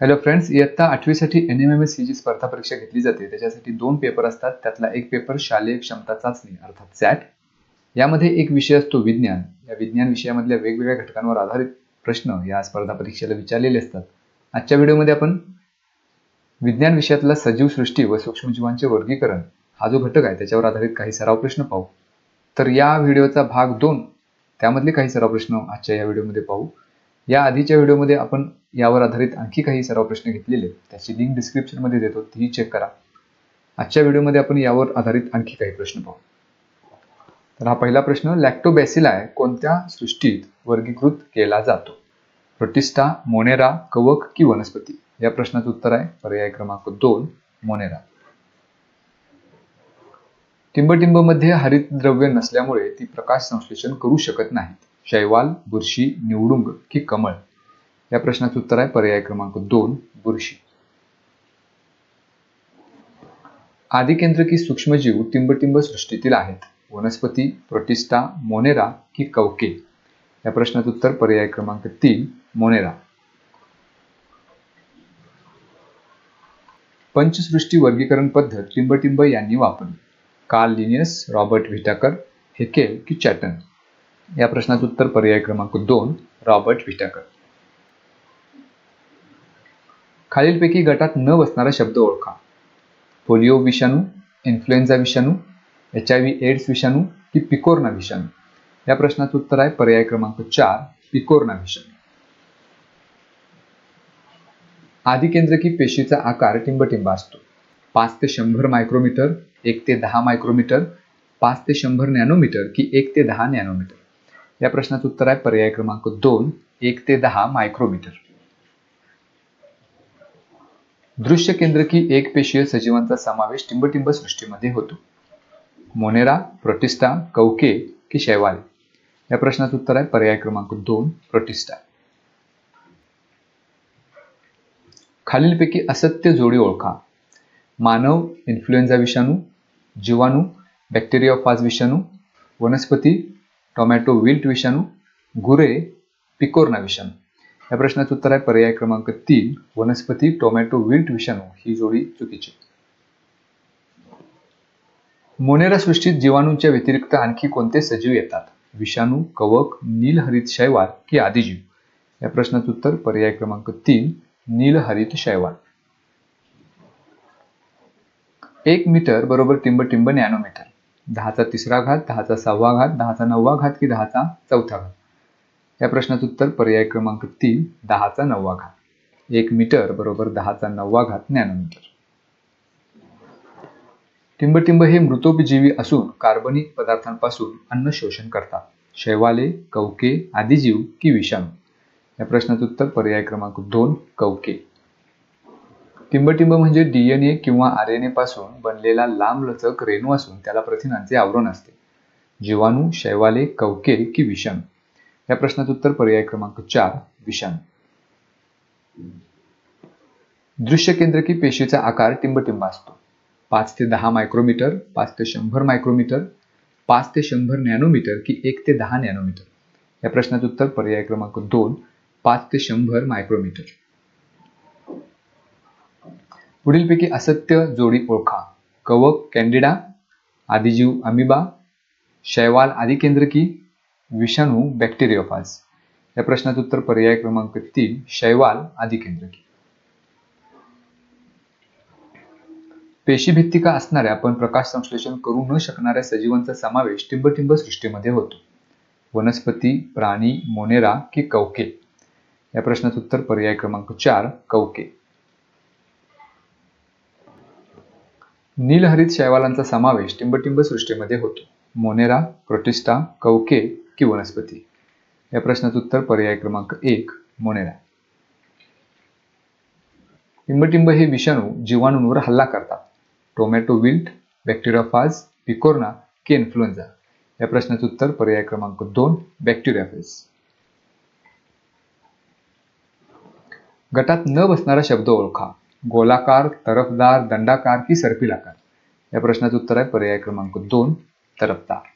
Hello friends इयत्ता आठवीसाठी N M M S ही जी स्पर्धा परीक्षा घेतली जाते. त्याच्यासाठी दोन पेपर असतात. त्यातला एक पेपर शालेय क्षमता चाचणी अर्थात सॅट यामध्ये एक विषय असतो विज्ञान. या विज्ञान विषयामधल्या वेगवेगळ्या घटकांवर आधारित प्रश्न या स्पर्धा परीक्षेला विचारलेले असतात. आजच्या व्हिडिओमध्ये आपण विज्ञान विषयातला सजीव सृष्टी व सूक्ष्मजीवांचे वर्गीकरण हा जो घटक आहे त्याच्यावर आधारित काही सराव प्रश्न पाहू. तर या व्हिडिओचा भाग दोन त्यामधले काही सराव प्रश्न आजच्या या व्हिडिओमध्ये पाहू. या आधीच्या व्हिडिओमध्ये आपण यावर आधारित आणखी काही सराव प्रश्न घेतलेले. त्याची लिंक डिस्क्रिप्शनमध्ये देतो तीही चेक करा. आजच्या व्हिडिओमध्ये आपण यावर आधारित आणखी काही प्रश्न पाहू. तर हा पहिला प्रश्न लॅक्टोबॅसिलाय कोणत्या सृष्टीत वर्गीकृत केला जातो? प्रोटिस्टा मोनेरा कवक की वनस्पती? या प्रश्नाचं उत्तर आहे पर्याय क्रमांक दोन मोनेरा. टिंबटिंबमध्ये हरितद्रव्य नसल्यामुळे ती प्रकाश संश्लेषण करू शकत नाहीत. शैवाल बुरशी निवडुंग की कमळ? या प्रश्नाचं उत्तर आहे पर्याय क्रमांक दोन बुरशी. आदिकेंद्रकी सूक्ष्मजीव टिंबटिंब सृष्टीतील आहेत. वनस्पती प्रोटिस्टा मोनेरा की कवके? या प्रश्नाचं उत्तर पर्याय क्रमांक तीन मोनेरा. पंचसृष्टी वर्गीकरण पद्धत टिंबटिंब यांनी वापरली. Carl Linnaeus Robert Whittaker Haeckel की चॅटन? या प्रश्नाचं उत्तर पर्याय क्रमांक दोन रॉबर्ट व्हिटाकर खालीलपैकी गटात न बसणारा शब्द ओळखा. पोलिओ विषाणू इन्फ्लुएन्झा विषाणू एच आय व्ही एड्स विषाणू की पिकोर्ना विषाणू? या प्रश्नाचं उत्तर आहे पर्याय क्रमांक चार पिकोर्ना विषाणू. आदिकेंद्रकी पेशीचा आकार टिंबटिंब असतो. पाच ते शंभर मायक्रोमीटर एक ते दहा मायक्रोमीटर पाच ते शंभर नॅनोमीटर की एक ते दहा नॅनोमीटर. या प्रश्नाचं उत्तर आहे. पर्याय क्रमांक दोन एक ते दहा मायक्रोमीटर दृश्य केंद्रकी एक पेशीय सजीवांचा समावेश टिंबटिंब सृष्टीमध्ये होतो. मोनेरा प्रोटिस्टा कौके की शैवाल. या प्रश्नाचं उत्तर आहे. पर्याय क्रमांक दोन प्रोटिस्टा खालीलपैकी असत्य जोडी ओळखा. मानव इन्फ्लुएन्झा विषाणू जीवाणू बॅक्टेरिया फाज विषाणू वनस्पती टोमॅटो विल्ट विषाणू गुरे पिकोर्ना विषाणू. या प्रश्नाचं उत्तर आहे पर्याय क्रमांक तीन वनस्पती टोमॅटो विल्ट विषाणू ही जोडी चुकीची. मोनेरा सृष्टीत जीवाणूंच्या व्यतिरिक्त आणखी कोणते सजीव येतात? विषाणू कवक नीलहरित शैवाल की आदिजीव? या प्रश्नाचं उत्तर पर्याय क्रमांक तीन नीलहरित शैवाल. एक मीटर बरोबर टिंबटिंब नॅनोमीटर. दहाचा तिसरा घात दहाचा सहावा घात दहाचा नववा घात की दहाचा चौथा घात? या प्रश्नाचं उत्तर पर्याय क्रमांक तीन दहाचा नववा घात. एक मीटर बरोबर दहाचा नववा घात नॅनोमीटर टिंबटिंब हे मृतोपजीवी असून कार्बनिक पदार्थांपासून अन्न शोषण करतात. शैवाले कवके आदिजीव की विषाणू. या प्रश्नाचं उत्तर पर्याय क्रमांक दोन कवके. टिंबटिंब म्हणजे डीएनए किंवा आर एन ए पासून बनलेला लांबलचक रेणू असून त्याला प्रथिनांचे आवरण असते. जीवाणू शैवाले कवके की विषाणू? या प्रश्नाचं उत्तर पर्याय क्रमांक चार विषाणू. दृश्य केंद्रकी पेशीचा आकार टिंबटिंब असतो. पाच ते दहा मायक्रोमीटर पाच ते शंभर मायक्रोमीटर पाच ते शंभर नॅनोमीटर की एक ते दहा नॅनोमीटर? या प्रश्नाचं उत्तर पर्याय क्रमांक दोन पाच ते शंभर मायक्रोमीटर. पुढीलपैकी असत्य जोडी ओळखा. कवक कॅन्डिडा आदिजीव अमिबा शैवाल आदिकेंद्रकी विषाणू बॅक्टेरियोफाज या प्रश्नाचं उत्तर पर्याय क्रमांक तीन शैवाल आदिकेंद्रकी. पेशीभित्तिका असणाऱ्या पण प्रकाश संश्लेषण करू न शकणाऱ्या सजीवांचा समावेश टिंबटिंब सृष्टीमध्ये होतो. वनस्पती प्राणी मोनेरा की कवके. या प्रश्नाचं उत्तर पर्याय क्रमांक चार कवके. नीलहरित शैवालांचा समावेश टिंबटिंब सृष्टीमध्ये होतो. मोनेरा प्रोटिस्टा कवके की वनस्पती? या प्रश्नाचं उत्तर पर्याय क्रमांक एक मोनेरा. टिंबटिंब हे विषाणू जीवाणूंवर हल्ला करतात. टोमॅटो विल्ट बॅक्टेरियाफाज पिकोर्ना की इन्फ्लुएन्झा या प्रश्नाचं उत्तर पर्याय क्रमांक दोन बॅक्टेरियाफेज गटात न बसणारा शब्द ओळखा. गोलाकार तरफदार दंडाकार की सर्पिलाकार या प्रश्नाचं उत्तर आहे पर्याय क्रमांक दोन तरफदार.